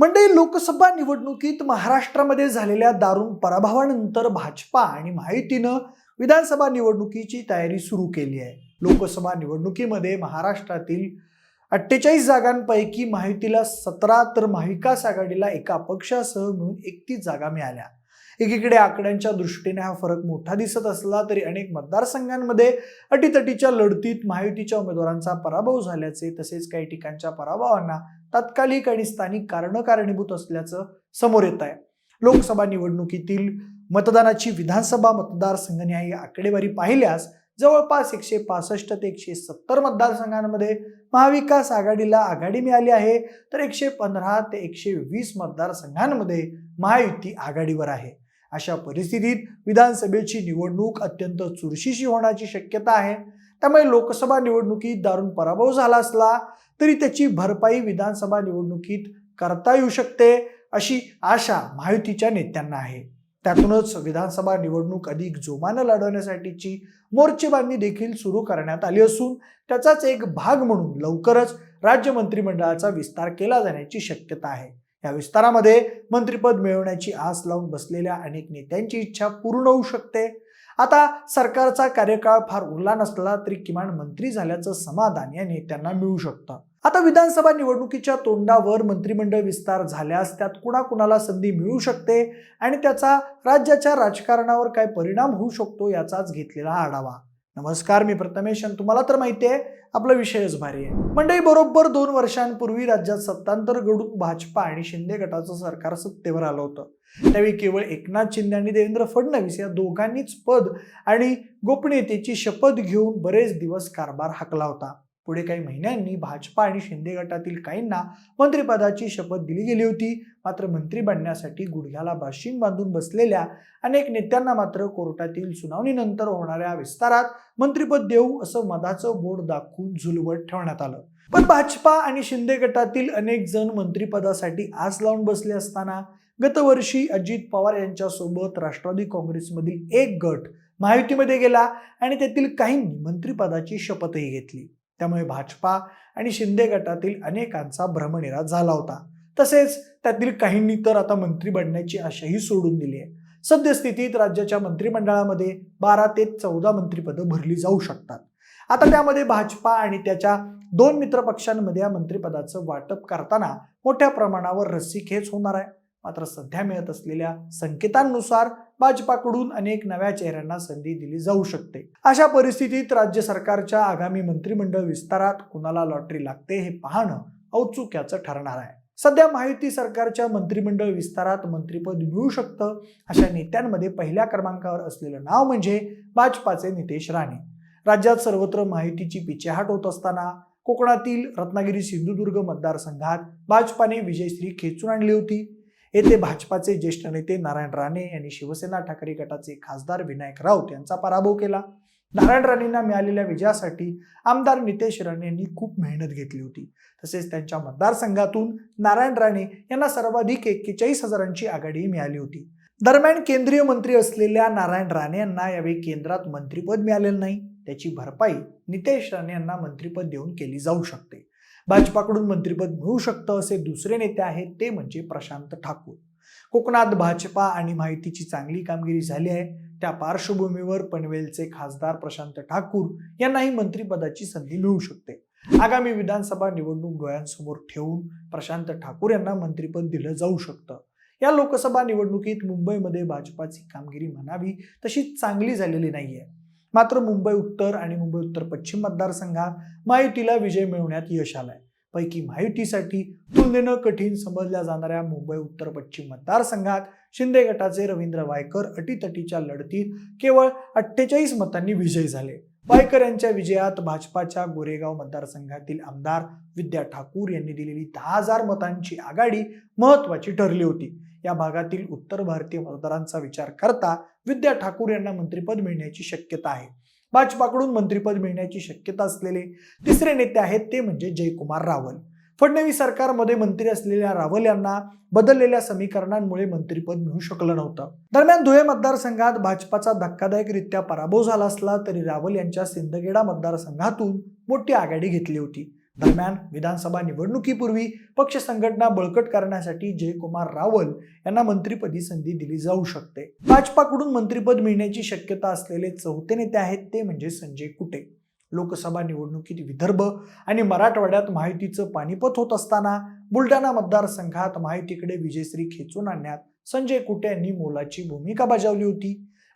मंडळी लोकसभा निवडणुकीत महाराष्ट्रामध्ये झालेल्या दारुण पराभवानंतर भाजपा आणि महायुतीनं विधानसभा निवडणुकीची तयारी सुरू केली आहे. लोकसभा निवडणुकीमध्ये महाराष्ट्रातील अठ्ठेचाळीस जागांपैकी महायुतीला सतरा तर महाविकास आघाडीला एका पक्षासह मिळून एकतीस जागा मिळाल्या. एकीकडे आकड्यांच्या दृष्टीने हा फरक मोठा दिसत असला तरी अनेक मतदारसंघांमध्ये अटीतटीच्या लढतीत महायुतीच्या उमेदवारांचा पराभव झाल्याचे तसेच काही ठिकाणच्या पराभवांना तात्कालिक आणि स्थानिक कारणं कारणीभूत असल्याचं समोर येत आहे. लोकसभा निवडणुकीतील मतदानाची विधानसभा मतदारसंघनिहाय आकडेवारी पाहिल्यास जवळपास एकशे पासष्ट ते एकशे सत्तर मतदारसंघांमध्ये महाविकास आघाडीला आघाडी मिळाली आहे. तर एकशे पंधरा ते एकशे वीस मतदारसंघांमध्ये महायुती आघाडीवर आहे. अशा परिस्थितीत विधानसभेची निवडणूक अत्यंत चुरशीशी होण्याची शक्यता आहे. त्यामुळे लोकसभा निवडणुकीत दारुण पराभव झाला असला तरी त्याची भरपाई विधानसभा निवडणुकीत करता येऊ शकते अशी आशा महायुतीच्या नेत्यांना आहे. त्यातूनच विधानसभा निवडणूक अधिक जोमानं लढवण्यासाठीची मोर्चेबांधणी देखील सुरू करण्यात आली असून त्याचाच एक भाग म्हणून लवकरच राज्य मंत्रिमंडळाचा विस्तार केला जाण्याची शक्यता आहे. या विस्तारामध्ये मंत्रिपद मिळवण्याची आस लावून बसलेल्या अनेक नेत्यांची इच्छा पूर्ण होऊ शकते. आता सरकारचा कार्यकाळ फार उरला नसला तरी किमान मंत्री झाल्याचं समाधान या नेत्यांना मिळू शकतं. आता विधानसभा निवडणुकीच्या तोंडावर मंत्रिमंडळ विस्तार झाल्यास त्यात कुणाकुणाला संधी मिळू शकते आणि त्याचा राज्याच्या राजकारणावर काय परिणाम होऊ शकतो याचाच घेतलेला आढावा. नमस्कार मी प्रथमेश आणि तुम्हाला तर माहिती आहे आपला विषयच भारी आहे. मंडळी बरोबर दोन वर्षांपूर्वी राज्यात सत्तांतर घडून भाजपा आणि शिंदे गटाचं सरकार सत्तेवर आलं होतं. त्यावेळी केवळ एकनाथ शिंदे आणि देवेंद्र फडणवीस या दोघांनीच पद आणि गोपनीयतेची शपथ घेऊन बरेच दिवस कारभार हाकला होता. पुढे काही महिन्यांनी भाजपा आणि शिंदे गटातील काहींना मंत्रिपदाची शपथ दिली गेली होती. मात्र मंत्री बनण्यासाठी गुडघ्याला बाशिंग बांधून बसलेल्या अनेक नेत्यांना मात्र कोर्टातील सुनावणीनंतर होणाऱ्या विस्तारात मंत्रिपद देऊ असं मधाचं बोर्ड दाखवून झुलवत ठेवण्यात आलं. पण भाजपा आणि शिंदे गटातील अनेक जण मंत्रिपदासाठी आस लावून बसले असताना गतवर्षी अजित पवार यांच्यासोबत राष्ट्रवादी काँग्रेसमधील एक गट महायुतीमध्ये गेला आणि त्यातील काहींनी मंत्रिपदाची शपथही घेतली. त्यामुळे भाजपा आणि शिंदे गटातील अनेकांचा भ्रमनिराश झाला होता. तसेच त्यातील काहींनी तर आता मंत्री बनण्याची आशाही सोडून दिली आहे. सद्यस्थितीत राज्याच्या मंत्रिमंडळामध्ये बारा ते चौदा मंत्रिपदं भरली जाऊ शकतात. आता त्यामध्ये भाजपा आणि त्याच्या दोन मित्र पक्षांमध्ये या मंत्रिपदाचं वाटप करताना मोठ्या प्रमाणावर रस्सीखेच होणार आहे. मात्र सध्या मिळत असलेल्या संकेतांनुसार भाजपाकडून अनेक नव्या चेहऱ्यांना संधी दिली जाऊ शकते. अशा परिस्थितीत राज्य सरकारच्या आगामी मंत्रिमंडळ विस्तारात कुणाला लॉटरी लागते हे पाहणं औत्सुक्याचं ठरणार आहे. सध्या महायुती सरकारच्या मंत्रिमंडळ विस्तारात मंत्रिपद मिळू शकतं अशा नेत्यांमध्ये पहिल्या क्रमांकावर असलेलं नाव म्हणजे भाजपाचे नितेश राणे. राज्यात सर्वत्र महायुतीची पिछेहाट होत असताना कोकणातील रत्नागिरी सिंधुदुर्ग मतदारसंघात भाजपाने विजयश्री खेचून आणली होती. येथे भाजपाचे ज्येष्ठ नेते नारायण राणे यांनी शिवसेना ठाकरे गटाचे खासदार विनायक राऊत यांचा पराभव केला. नारायण राणेंना मिळालेल्या विजयासाठी आमदार नितेश राणे यांनी खूप मेहनत घेतली होती. तसेच त्यांच्या मतदारसंघातून नारायण राणे यांना सर्वाधिक एक्केचाळीस हजारांची आघाडी मिळाली होती. दरम्यान केंद्रीय मंत्री असलेल्या नारायण राणे यांना यावेळी केंद्रात मंत्रिपद मिळालेलं नाही. त्याची भरपाई नितेश राणे यांना मंत्रिपद देऊन केली जाऊ शकते. भाजपाकडून मंत्रिपद मिळू शकतं असे दुसरे नेते आहेत ते म्हणजे प्रशांत ठाकूर. कोकणात भाजपा आणि माहितीची चांगली कामगिरी झाली आहे. त्या पार्श्वभूमीवर पनवेलचे खासदार प्रशांत ठाकूर यांनाही मंत्रिपदाची संधी मिळू शकते. आगामी विधानसभा निवडणूक डोळ्यांसमोर ठेवून प्रशांत ठाकूर यांना मंत्रिपद दिलं जाऊ शकतं. या लोकसभा निवडणुकीत मुंबईमध्ये भाजपाची कामगिरी म्हणावी तशी चांगली झालेली नाहीये. मात्र मुंबई उत्तर आणि मुंबई उत्तर पश्चिम मतदारसंघात महायुतीला विजय मिळवण्यात यश आलंय. पैकी महायुतीसाठी तुलनेनं कठीण समजल्या जाणाऱ्या मुंबई उत्तर पश्चिम मतदारसंघात शिंदे गटाचे रवींद्र वायकर अटीतटीच्या लढतीत केवळ अठ्ठेचाळीस मतांनी विजयी झाले. वायकर यांच्या विजयात भाजपाच्या गोरेगाव मतदारसंघातील आमदार विद्या ठाकूर यांनी दिलेली दहा हजार मतांची आघाडी महत्वाची ठरली होती. या भागातील उत्तर भारतीय मतदारांचा विचार करता विद्या ठाकूर यांना मंत्रिपद मिळण्याची शक्यता आहे. भाजपाकडून मंत्रिपद मिळण्याची शक्यता असलेले तिसरे नेते आहेत ते म्हणजे जयकुमार रावल. फडणवीस सरकारमध्ये मंत्री असलेल्या रावल यांना बदललेल्या समीकरणांमुळे मंत्रिपद मिळू शकलं नव्हतं. दरम्यान धुळे मतदारसंघात भाजपाचा धक्कादायकरित्या पराभव झाला असला तरी रावल यांच्या सिंदखेडा मतदारसंघातून मोठी आघाडी घेतली होती. दरम्यान विधानसभा निवडणुकीपूर्वी पक्ष संघटना बळकट करण्यासाठी जयकुमार रावल यांना मंत्रिपदी संधी दिली जाऊ शकते. भाजपाकडून मंत्रिपद मिळण्याची शक्यता असलेले चौथे नेते आहेत ते म्हणजे संजय कुटे. लोकसभा निवडणुकीत विदर्भ आणि मराठवाड्यात माहितीचं पानिपत होत असताना बुलढाणा मतदारसंघात माहितीकडे विजयश्री खेचून आणण्यात संजय कुटे यांनी मोलाची भूमिका बजावली होती.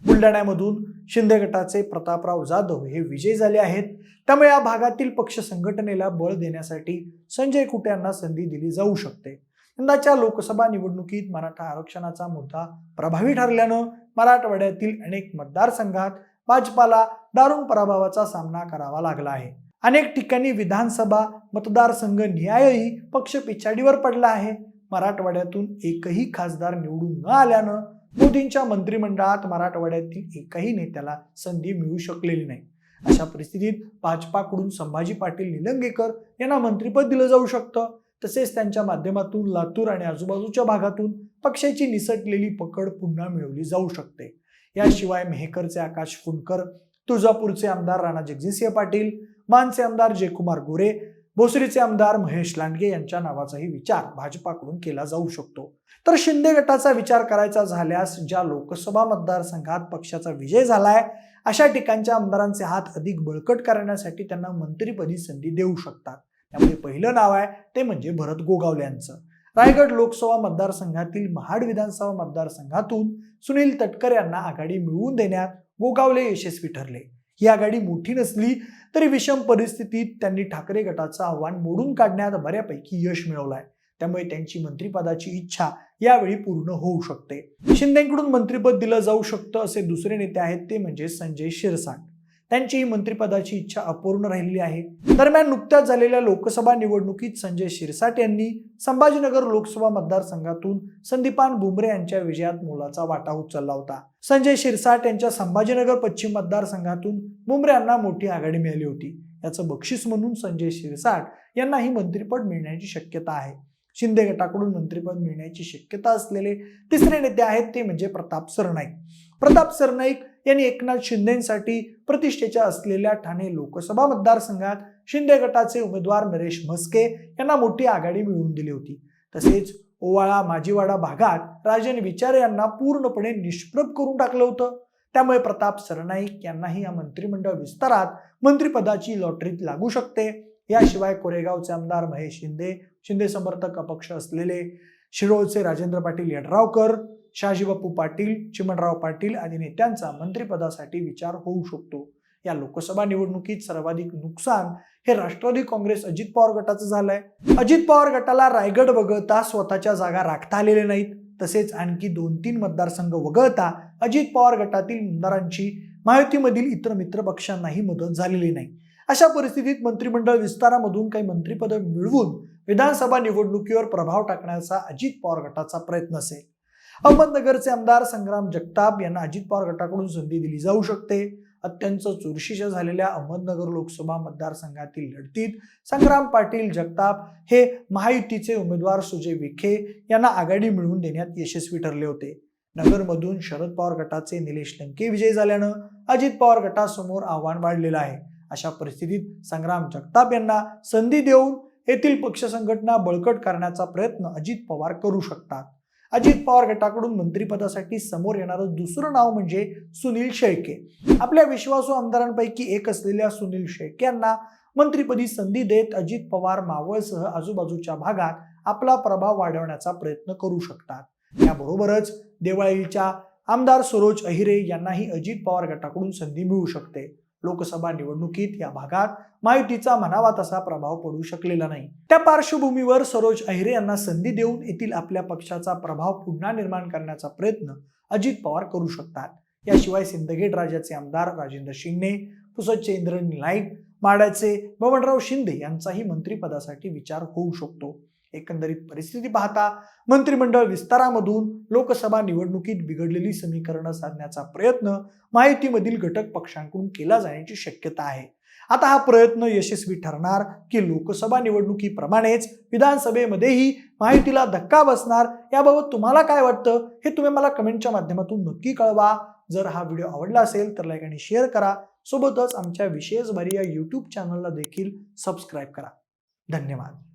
बुलढाण्यामधून शिंदे गटाचे प्रतापराव जाधव हे विजयी झाले आहेत. त्यामुळे या भागातील पक्ष संघटनेला बळ देण्यासाठी संजय कुटे यांना संधी दिली जाऊ शकते. यंदाच्या लोकसभा निवडणुकीत मराठा आरक्षणाचा मुद्दा प्रभावी ठरल्यानं मराठवाड्यातील अनेक मतदारसंघात भाजपाला दारुण पराभवाचा सामना करावा लागला आहे. अनेक ठिकाणी विधानसभा मतदारसंघ न्यायही पक्ष पिछाडीवर पडला आहे. मराठवाड्यातून एकही खासदार निवडून न आल्यानं मोदींच्या मंत्रिमंडळात मराठवाड्यातील एकाही नेत्याला संधी मिळू शकलेली नाही. अशा परिस्थितीत भाजपाकडून संभाजी पाटील निलंगेकर यांना मंत्रिपद दिलं जाऊ शकतं. तसेच त्यांच्या माध्यमातून लातूर आणि आजूबाजूच्या भागातून पक्षाची निसटलेली पकड पुन्हा मिळवली जाऊ शकते. याशिवाय मेहकरचे आकाश फुंडकर तुळजापूरचे आमदार राणा जगजितसिंह पाटील मानचे आमदार जयकुमार गोरे भोसरीचे आमदार महेश लांडगे यांच्या नावाचाही विचार भाजपाकडून केला जाऊ शकतो. तर शिंदे गटाचा विचार करायचा झाल्यास ज्या लोकसभा मतदारसंघात पक्षाचा विजय झालाय अशा ठिकाणच्या आमदारांचे हात अधिक बळकट करण्यासाठी त्यांना मंत्रिपदी संधी देऊ शकतात. त्यामुळे पहिलं नाव आहे ते म्हणजे भरत गोगावले यांचं रायगड लोकसभा मतदारसंघातील महाड विधानसभा मतदारसंघातून सुनील तटकर यांना आघाडी मिळवून देण्यात गोगावले यशस्वी ठरले. ही आघाडी मोठी नसली तरी विषम परिस्थितीत त्यांनी ठाकरे गटाचं आव्हान मोडून काढण्यात बऱ्यापैकी यश मिळवलंय. त्यामुळे त्यांची मंत्रिपदाची इच्छा यावेळी पूर्ण होऊ शकते. शिंदेकडून मंत्रिपद दिलं जाऊ शकतं असे दुसरे नेते आहेत ते म्हणजे संजय शिरसाट. त्यांची ही मंत्रिपदाची इच्छा अपूर्ण राहिली आहे. दरम्यान नुकत्याच झालेल्या लोकसभा निवडणुकीत संजय शिरसाट यांनी संभाजीनगर लोकसभा मतदारसंघातून संदीपान बुमरे यांच्या विजयात मोलाचा वाटा उचलला होता. संजय शिरसाट यांच्या संभाजीनगर पश्चिम मतदारसंघातून बुमरे यांना मोठी आघाडी मिळाली होती. याचं बक्षीस म्हणून संजय शिरसाट यांना ही मंत्रिपद मिळण्याची शक्यता आहे. शिंदे गटाकडून मंत्रिपद मिळण्याची शक्यता असलेले तिसरे नेते आहेत ते म्हणजे प्रताप सरनाईक. प्रताप सरनाईक यांनी एकनाथ शिंदेसाठी प्रतिष्ठेच्या असलेल्या ठाणे लोकसभा मतदारसंघात शिंदे गटाचे उमेदवार नरेश म्हस्के यांना मोठी आघाडी मिळवून दिली होती. तसेच ओवाळा माजीवाडा भागात राजन विचारे यांना पूर्णपणे निष्प्रभ करून टाकलं होतं. त्यामुळे प्रताप सरनाईक यांनाही या मंत्रिमंडळ विस्तारात मंत्रिपदाची लॉटरीत लागू शकते. याशिवाय कोरेगावचे आमदार महेश शिंदे शिंदे समर्थक अपक्ष असलेले शिरोळचे राजेंद्र पाटील यड्रावकर शहाजीबापू पाटील चिमणराव पाटील आदी नेत्यांचा मंत्रिपदासाठी विचार होऊ शकतो. या लोकसभा निवडणुकीत सर्वाधिक नुकसान हे राष्ट्रवादी काँग्रेस अजित पवार गटाचं झालंय. अजित पवार गटाला रायगड वगळता स्वतःच्या जागा राखता आलेल्या नाहीत. तसेच आणखी दोन तीन मतदारसंघ वगळता अजित पवार गटातील आमदारांची महायुतीमधील इतर मित्र पक्षांनाही मदत झालेली नाही. अशा परिस्थितीत मंत्रिमंडळ विस्तारामधून काही मंत्रिपद मिळवून विधानसभा निवडणुकीवर प्रभाव टाकण्याचा अजित पवार गटाचा प्रयत्न असेल. अहमदनगरचे आमदार संग्राम जगताप यांना अजित पवार गटाकडून संधी दिली जाऊ शकते. अत्यंत चुरशीच्या झालेल्या अहमदनगर लोकसभा मतदारसंघातील लढतीत संग्राम पाटील जगताप हे महायुतीचे उमेदवार सुजय विखे यांना आघाडी मिळवून देण्यात यशस्वी ठरले होते. नगरमधून शरद पवार गटाचे निलेश लंके विजयी झाल्यानं अजित पवार गटासमोर आव्हान वाढलेलं आहे. अशा परिस्थितीत संग्राम जगताप यांना संधी देऊन येथील पक्ष संघटना बळकट करण्याचा प्रयत्न अजित पवार करू शकतात. अजित पवार गटाकडून मंत्रिपदासाठी समोर येणारं दुसरं नाव म्हणजे सुनील शेळके. आपल्या विश्वासू आमदारांपैकी एक असलेल्या सुनील शेळके यांना मंत्रिपदी संधी देत अजित पवार मावळसह आजूबाजूच्या भागात आपला प्रभाव वाढवण्याचा प्रयत्न करू शकतात. याबरोबरच देवळाईच्या आमदार सरोज अहिरे यांनाही अजित पवार गटाकडून संधी मिळू शकते. लोकसभा निवडणुकीत या भागात महायुतीचा म्हणावा तसा प्रभाव पडू शकलेला नाही. त्या पार्श्वभूमीवर सरोज अहिरे यांना संधी देऊन येथील आपल्या पक्षाचा प्रभाव पुन्हा निर्माण करण्याचा प्रयत्न अजित पवार करू शकतात. याशिवाय सिंदखेड राजाचे आमदार राजेंद्र शिंगणे पुसदचे इंद्रनील नाईक माड्याचे बबनराव शिंदे यांचाही मंत्रिपदासाठी विचार होऊ शकतो. एकंदरीत परिस्थिती पाहता मंत्रिमंडळ विस्तारामधून लोकसभा निवडणुकीत बिघडलेली समीकरणं साधण्याचा प्रयत्न माहितीमधील घटक पक्षांकडून केला जाण्याची शक्यता आहे. आता हा प्रयत्न यशस्वी ठरणार की लोकसभा निवडणुकीप्रमाणेच विधानसभेमध्येही माहितीला धक्का बसणार याबाबत तुम्हाला काय वाटतं हे तुम्ही मला कमेंटच्या माध्यमातून नक्की कळवा. जर हा व्हिडिओ आवडला असेल तर लाईक आणि शेअर करा. सोबतच आमच्या विशेष भारी या यूट्यूब चॅनलला देखील सबस्क्राईब करा. धन्यवाद.